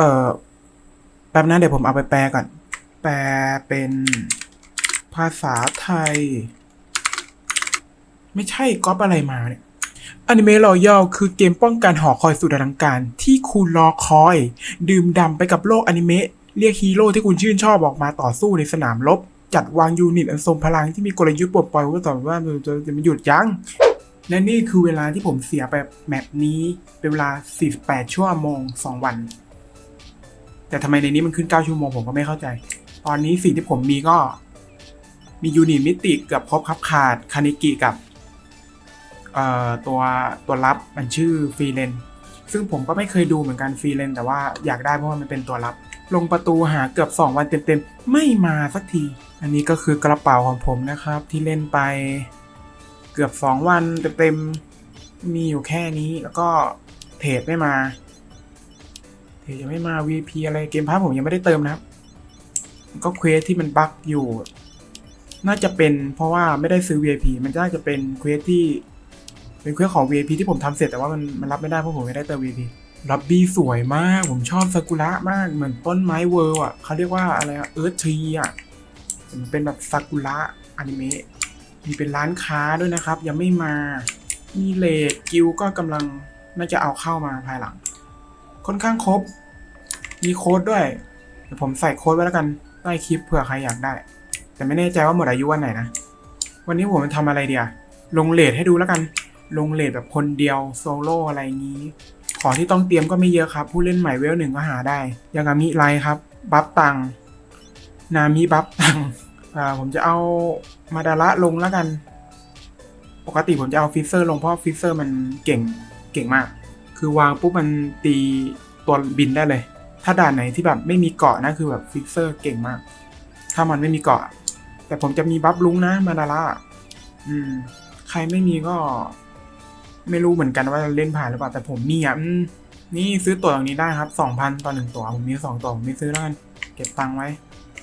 เออแป๊บนะเดี๋ยวผมเอาไปแปลก่อน แปลเป็นภาษาไทย ไม่ใช่ก๊อปอะไรมาเนี่ยอนิเมะรอยัลคือเกมป้องกันหอคอยสุดอลังการ ที่คุณรอคอย ดื่มด่ำไปกับโลกอนิเมะ เรียกฮีโร่ที่คุณชื่นชอบออกมาต่อสู้ในสนามรบ จัดวางยูนิตอันทรงพลังที่มีกลยุทธ์ปลดปล่อยว่าต่อว่ามันจะจะมันหยุดยั้งและนี่คือเวลาที่ผมเสียไปแมปนี้เป็นเวลา 48 ชั่วโมง 2 วัน แต่ทำไมในนี้มันขึ้น 9 ชั่วโมงผมก็ไม่เข้าใจ ตอนนี้สิ่งที่ผมมีก็ มียูนิตมิติเกับครบครับขาดคานิกิกับตัวตัวรับมันชื่อฟรีเลนซึ่งผมก็ไม่เคยดูเหมือนกันฟรีเลนแต่ว่าอยากได้เพราะว่ามันเป็นตัวรับ ลงประตูหาเกือบ 2 วันเต็มๆ ไม่มาสักที อันนี้ก็คือกระเป๋าของผมนะครับ ที่เล่นไปเกือบ 2 วันเต็มๆ มีอยู่แค่นี้แล้วก็เทรดไม่มาเทรดยังไม่มา VP อะไรเกมพาร์ผมยังไม่ได้เติมนะครับ ก็เควสที่มันบั๊กอยู่ น่าจะเป็นเพราะว่าไม่ได้ซื้อ VIP มันน่าจะเป็นเควสที่เป็นเควสของ VIP ที่ผมทำเสร็จแต่ว่ามันมันรับไม่ได้เพราะผมไม่ได้เติม VIP รับบี้สวยมาก ผมชอบซากุระมาก เหมือนต้นไม้เวิร์อะเขาเรียกว่าอะไรอะเอิร์ธทรีอะมันเป็นแบบซากุระอนิเมะมีเป็นร้านค้าด้วยนะครับ ยังไม่มา มีเลดกิลก็กำลังน่าจะเอาเข้ามาภายหลัง ค่อนข้างครบ มีโค้ดด้วยเดี๋ยวผมใส่โค้ดไว้แล้วกันใต้คลิปเผื่อใครอยากได้ แต่ไม่แน่ใจว่าหมดอายุวันไหนนะ วันนี้ผมจะทำอะไรเดียลงเลทให้ดูแล้วกัน ลงเลทแบบคนเดียวโซโล่อะไรงี้ ของที่ต้องเตรียมก็ไม่เยอะครับ ผู้เล่นใหม่เวลหนึ่งก็หาได้ยางามิไลครับ บัฟตัง นามิบัฟตังอ่าผมจะเอามาดาระลงแล้วกัน ปกติผมจะเอาฟิเซอร์ลงเพราะฟิเซอร์มันเก่งเก่งมาก คือวางปุ๊บมันตีตัวบินได้เลย ถ้าด่านไหนที่แบบไม่มีเกาะนะคือแบบฟิเซอร์เก่งมาก ถ้ามันไม่มีเกาะ แต่ผมจะมีบัฟลุงนะมาดาระอืม ใครไม่มีก็ ไม่รู้เหมือนกันว่าเล่นผ่านหรือเปล่าแต่ผมมีอะนี่ซื้อตั๋วตรงนี้ได้ครับสองพันต่อหนึ่งตั๋วผมมีสองตั๋วผมไม่ซื้อแล้วกันเก็บตังค์ไว้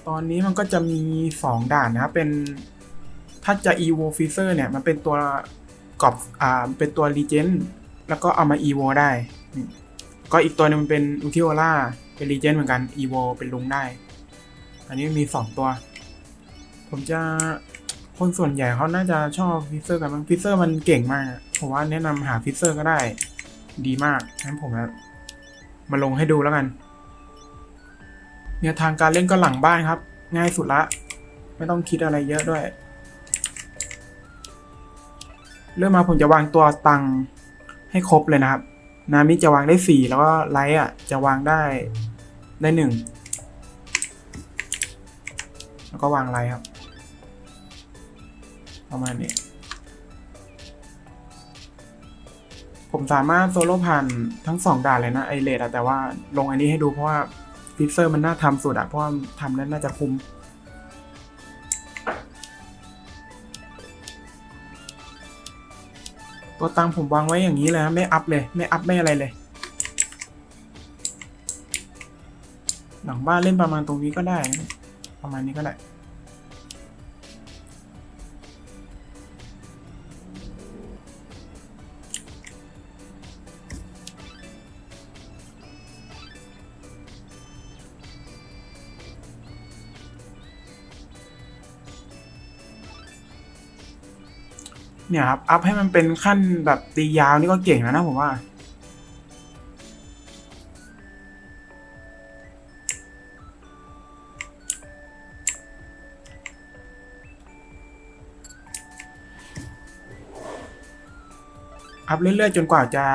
ตอนนี้มันก็จะมีสองด่านนะครับเป็นถ้าจะ evo freezer เนี่ยมันเป็นตัวกรอบอ่าเป็นตัว legend แล้วก็เอามา evo ได้ ก็อีกตัวหนึงมันเป็น u t i o l a เป็น legend เหมือนกัน evo เป็นลุงได้ อันนี้มีสองตัว ผมจะ คนส่วนใหญ่เขาน่าจะชอบฟิเซอร์กันมั้งฟิเซอร์มันเก่งมากผมว่าแนะนำหาฟิเซอร์ก็ได้ ดีมากงั้นผมจะมาลงให้ดูแล้วกันเนี่ยทางการเล่นก็หลังบ้านครับ ง่ายสุดละ ไม่ต้องคิดอะไรเยอะด้วย เริ่มมาผมจะวางตัวตังให้ครบเลยนะครับ นามิจะวางได้สี่แล้วก็ไลท์อะ จะวางได้ได้หนึ่งแล้วก็วางไลท์ครับ ประมาณนี้ ผมสามารถโซโล่ผ่านทั้งสองด่านเลยนะไอเลดอะแต่ว่าลงอันนี้ให้ดูเพราะว่าฟิเซอร์มันน่าทำสุดอะเพราะว่าทำแล้วน่าจะคุ้มตัวตังผมวางไว้อย่างนี้เลยนะไม่อัพเลย ไม่อัพไม่อะไรเลย หลังบ้านเล่นประมาณตรงนี้ก็ได้ ประมาณนี้ก็ได้ เนี่ยครับ อัพให้มันเป็นขั้นแบบตียาวนี่ก็เก่งแล้วนะผมว่า อัพเรื่อยๆจนกว่าจะ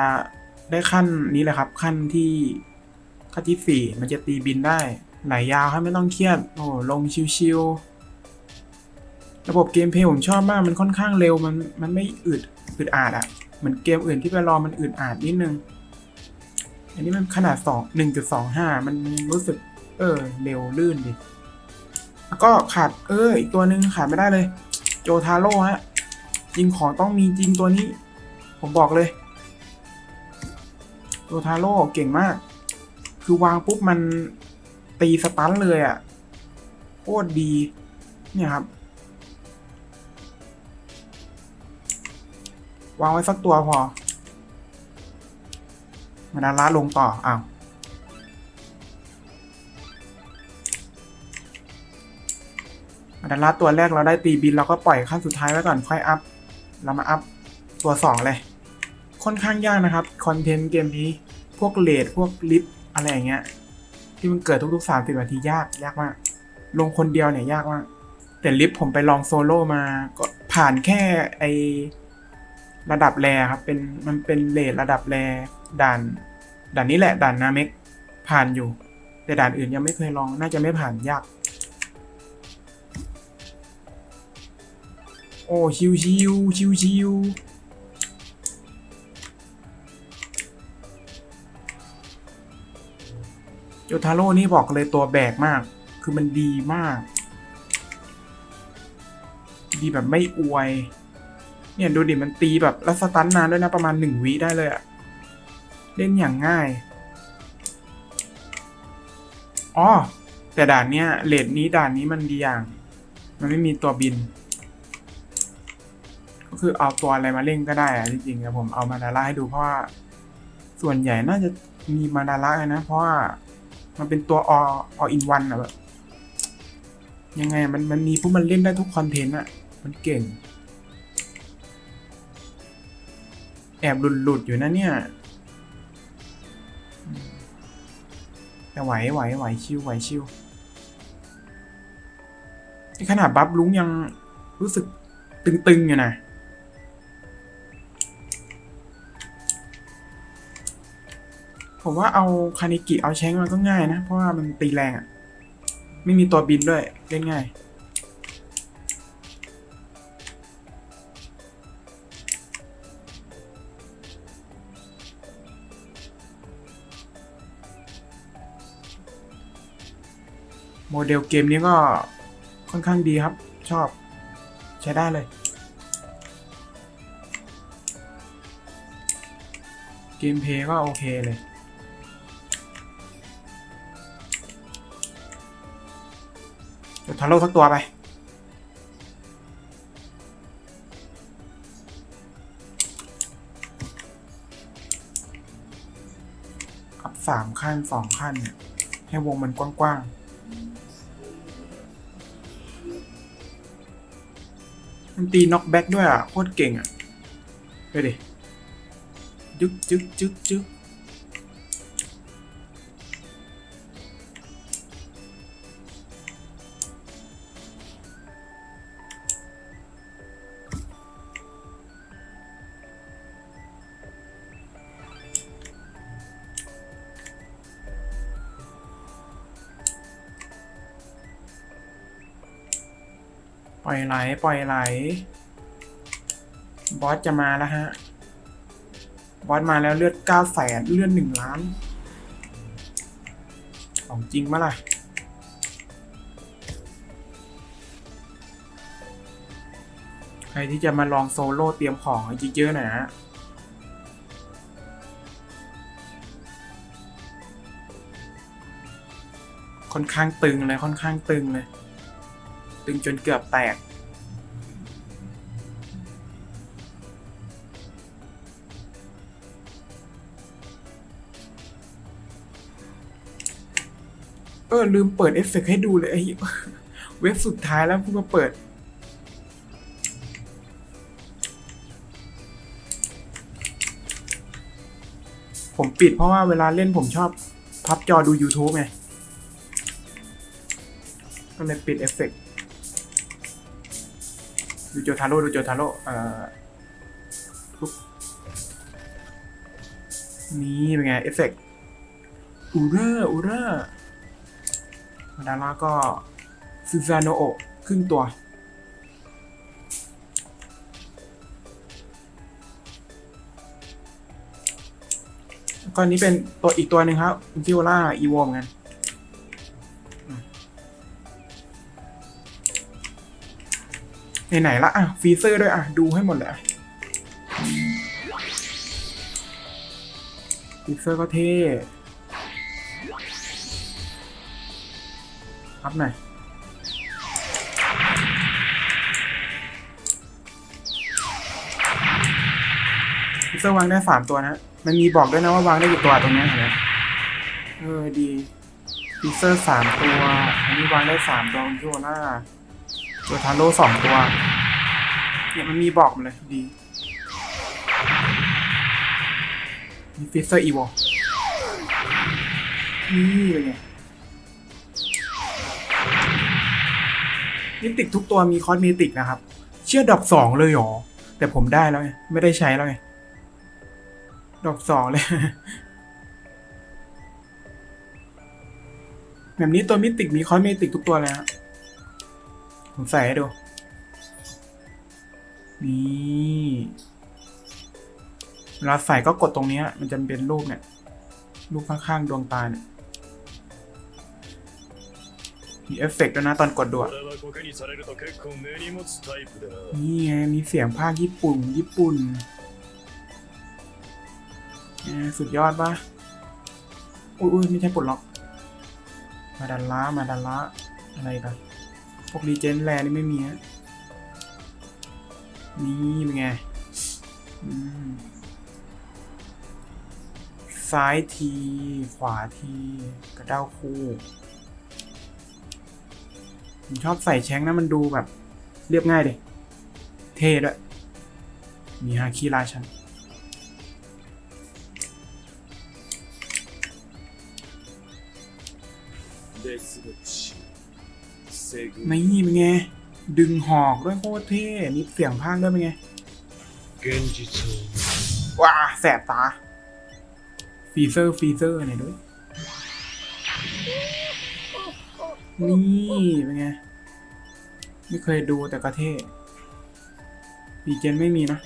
ได้ขั้นนี้แหละครับ ขั้นที่ขั้นที่สี่มันจะตีบินได้ไหลยาวให้ไม่ต้องเครียด โอ้ลงชิวๆ ระบบเกมเพลย์ผมชอบมากมันค่อนข้างเร็วมันมันไม่อึดอึดอาดอะเหมือนเกมอื่นที่ไปรอมันอึดอาดนิดนึง อันนี้มันขนาดสองหนึ่งจุดสองห้ามันรู้สึก เออ เร็วลื่นดิ แล้วก็ขาดเอออีกตัวหนึ่งขาดไม่ได้เลย โจทาโร่ฮะจริงของต้องมีจริงตัวนี้ ผมบอกเลย โจทาโร่เก่งมาก คือวางปุ๊บมันตีสตันเลยอะโคตรดี เนี่ยครับ วางไว้สักตัวพอมาดาระลงต่อ อ้าว มาดาระตัวแรกเราได้ตีบินเราก็ปล่อยขั้นสุดท้ายไว้ก่อนค่อยอัพ เรามาอัพตัวสองเลย ค่อนข้างยากนะครับ คอนเทนต์เกมนี้ พวกเลดพวกลิฟต์อะไรอย่างเงี้ย ที่มันเกิดทุกๆสามสิบนาทียาก ยากมาก ลงคนเดียวเนี่ยยากมาก แต่ลิฟต์ผมไปลองโซโล่มาก็ผ่านแค่ไอ ระดับแรครับ เป็นมันเป็นเลทระดับแรด่านด่านนี้แหละด่านนาเม็กผ่านอยู่ แต่ด่านอื่นยังไม่เคยลองน่าจะไม่ผ่านยาก โอ้ชิวชิวชิวชิวโยทาโร่นี่บอกเลยตัวแบกมาก คือมันดีมาก ดีแบบไม่อวย เนี่ยดูดิมันตีแบบแล้วสตันนานด้วยนะประมาณหนึ่งวิได้เลยอะเล่นอย่างง่ายอ๋อแต่ด่านเนี้ยเลดนี้ด่านนี้มันดีอย่าง มันไม่มีตัวบิน ก็คือเอาตัวอะไรมาเล่นก็ได้อะจริงๆแต่ผมเอามาดาร่าให้ดูเพราะว่าส่วนใหญ่น่าจะมีมาดาร่านะ เพราะว่ามันเป็นตัวอออินวันอะแบบยังไงมันมันมีพวกมันเล่นได้ทุกคอนเทนต์อะมันเก่ง แอบหลุดหลุดอยู่นะเนี่ยแต่ไหวไหวไหวชิวไหวชิวนี่ขนาดบัฟลุงยังรู้สึกตึงๆอยู่นะผมว่าเอาคานิกิเอาแชงมันก็ง่ายนะ เพราะว่ามันตีแรงอะ่ะ ไม่มีตัวบินด้วย เล่นง่าย เดลเกมนี้ก็ค่อนข้างดีครับ ชอบ ใช้ได้เลย เกมเพย์ก็โอเคเลยเดี๋ยวทาโร่สักตัวไป อัพสามขั้นสองขั้นเนี่ย ให้วงมันกว้างๆ มันตีน็อกแบ็กด้วยอะ โคตรเก่งอะ ไปดิจึ๊กจึ๊กจึ๊กจึ๊ก ล่อยไหล ปล่อยไหล บอสจะมาแล้วฮะ บอสมาแล้วเลือดเก้าแสนเลือดหนึ่งล้าน ของจริงมะล่ะ ใครที่จะมาลองโซโล่เตรียมของเยอะๆหน่อยนะค่อนข้างตึงเลยค่อนข้างตึงเลย ตึงจนเกือบแตก เออ ลืมเปิดเอฟเฟกต์ให้ดูเลยไอ้เว็บสุดท้ายแล้วเพิ่งมาเปิด ผมปิดเพราะว่าเวลาเล่นผมชอบพับจอดู YouTube ไงก็เลยปิดเอฟเฟกต์ ดูโจทาโร่ดูโจทาโร่เอ่อนี่เป็นไง เอฟเฟกต์อูเรอร์อูเรอร์มาดาร่าก็ซูซานโนโอะครึ่งตัวแล้วก็อันนี้เป็นตัวอีกตัวหนึ่งครับฟิวล่าอีวอมกัน ไหนๆละอะฟีเซอร์ด้วยอะดูให้หมดเลยฟีเซอร์ก็เท่อัพหน่อฟีเซอร์วางได้สามตัวนะ มันมีบอกด้วยนะว่าวางได้กี่ตัวตรงนี้เห็นไหมเออดีฟีเซอร์สามตัว อันนี้วางได้สามลองโยน่า ตัวทาโร่สองตัว เนี่ยมันมีบอกมาเลยดีมีฟิเซอร์อีโวนี่เป็นไงมิติกทุกตัวมีคอสเมติกนะครับ เชื่อดอกสองเลยหรอ แต่ผมได้แล้วไง ไม่ได้ใช้แล้วไง ดอกสองเลย แบบนี้ตัวมิติกมีคอสเมติกทุกตัวเลยฮะ ผมใส่ให้ดู นี่เวลาใส่ก็กดตรงนี้มันจะเป็นรูปเนี่ย รูปข้างๆดวงตาเนี่ย มีเอฟเฟกต์ด้วยนะตอนกดดูนี่ไงมีเสียงภาคญี่ปุ่น ญี่ปุ่น สุดยอดปะอุ้ยไม่ใช่ปลดล็อก มาดันล้ามาดันล้าอะไรกัน พวกรีเจนแลนี่ไม่มีฮะนี่เป็นไงซ้ายที ขวาที กระเด้าคู่ผมชอบใส่แช้งนะมันดูแบบ เรียบง่ายเลยเท่ด้วย มีฮาคีราชันเดส นี่เป็นไง ดึงหอกด้วยโคตรเท่มีเสียงพังด้วยเป็นไงว้าแสบตาฟีเซอร์ฟีเซอร์ไหนด้วยนี่เป็นไง ไม่เคยดูแต่กระเท่ปีเจนไม่มีนะ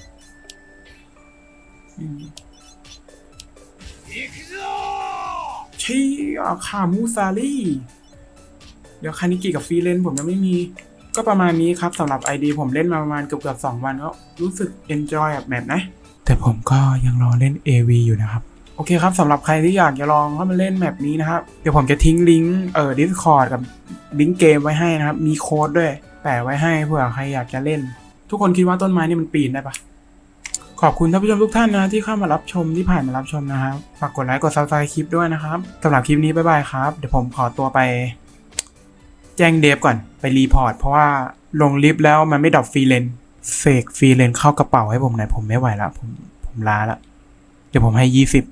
ชี้อาคามูซาลี่ ดี๋ยวคานิกิกับฟรีเลนผมยังไม่มี ก็ประมาณนี้ครับสำหรับ ID ผมเล่นมาประมาณเกือบเกือบสองวันก็รู้สึก enjoy แบบแบบนะ แต่ผมก็ยังรอเล่น AV อยู่นะครับ โอเคครับสำหรับใครที่อยากจะลองเข้ามาเล่นแบบนี้นะครับ เดี๋ยวผมจะทิ้งลิงก์เอ่อ Discord กับลิงก์เกมไว้ให้นะครับ มีโค้ดด้วย แปะไว้ให้เผื่อใครอยากจะเล่น ทุกคนคิดว่าต้นไม้นี่มันปีนได้ปะขอบคุณท่านผู้ชมทุกท่านนะที่เข้ามารับชมที่ผ่านมารับชมนะครับ ฝากกดไลค์กดซับสไครต์คลิปด้วยนะครับสำหรับคลิปนี้บ๊ายบายครับ เดี๋ยวผมขอตัวไป แจ้งเดฟก่อนไปรีพอร์ตเพราะว่าลงลิฟต์แล้วมันไม่ดรอปฟรีเลนเสกฟรีเลนเข้ากระเป๋าให้ผมหน่อยผมไม่ไหวแล้วผมผมล้าแล้วเดี๋ยวผมให้ยี่สิบ